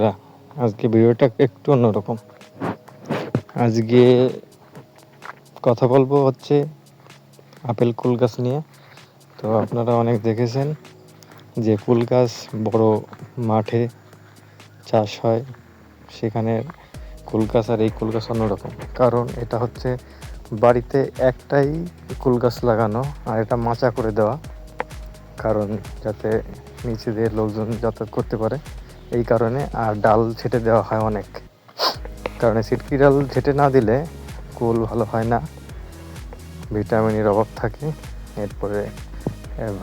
বন্ধুরা, আজকে ভিডিওটা একটু অন্যরকম। আজকে কথা বলব হচ্ছে আপেল কুল গাছ নিয়ে। তো আপনারা অনেক দেখেছেন যে কুল গাছ বড় মাঠে চাষ হয়, সেখানে কুল গাছ আর এই কুল গাছ অন্যরকম। কারণ এটা হচ্ছে বাড়িতে একটাই কুল গাছ লাগানো আর এটা মাচা করে দেওয়া। কারণ যাতে নিচে দিয়ে লোকজন যাতায়াত করতে পারে। এই কারণে আর ডাল ছেটে দেওয়া হয় অনেক। কারণ সিটকি ডাল ছেটে না দিলে কুল ভালো হয় না। ভিটামিনের অভাব থাকে, এরপরে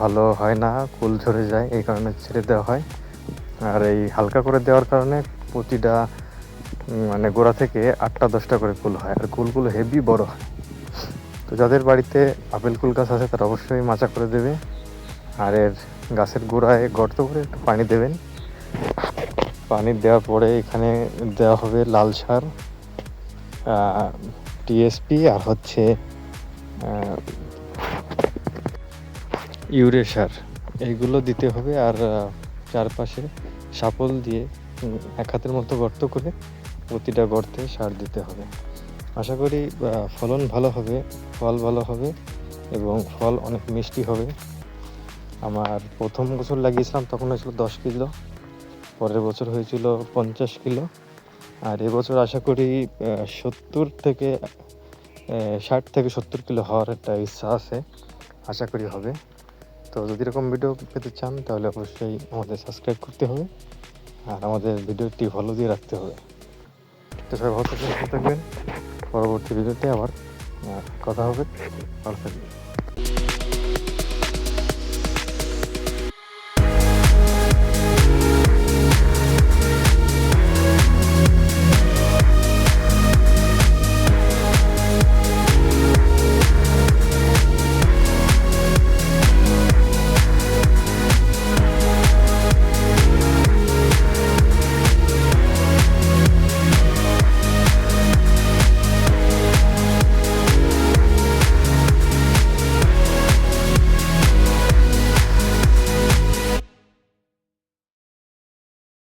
ভালো হয় না, কুল ঝরে যায়, এই কারণে ছেটে দেওয়া হয়। আর এই হালকা করে দেওয়ার কারণে প্রতিটা মানে গোড়া থেকে আটটা দশটা করে কুল হয়, আর কুলগুলো হেভি বড় হয়। তো যাদের বাড়িতে আপেল কুল গাছ আছে তারা অবশ্যই মাচা করে দেবে। আর এর গাছের গোড়ায় গর্ত করে একটু পানি দেবেন। পানি দেওয়ার পরে এখানে দেওয়া হবে লাল সার টিএসপি আর হচ্ছে ইউরে সার। এইগুলো দিতে হবে আর চারপাশে সাপল দিয়ে এক হাতের মতো গর্ত করে প্রতিটা গর্তে সার দিতে হবে। আশা করি ফলন ভালো হবে, ফল ভালো হবে এবং ফল অনেক মিষ্টি হবে। আমার প্রথম বছর লাগিয়েছিলাম, তখন হয়েছিল দশ কিলো। পরের বছর হয়েছিল পঞ্চাশ কিলো। আর এবছর আশা করি সত্তর থেকে ষাট থেকে সত্তর কিলো হওয়ার একটা ইচ্ছা আছে, আশা করি হবে। তো যদি এরকম ভিডিও পেতে চান, তাহলে অবশ্যই আমাদের সাবস্ক্রাইব করতে হবে, আর আমাদের ভিডিওটি ভালো দিয়ে রাখতে হবে। তো সবাই ভালো থাকবেন থাকবেন। পরবর্তী ভিডিওতে আবার কথা হবে। ভালো থাকবেন।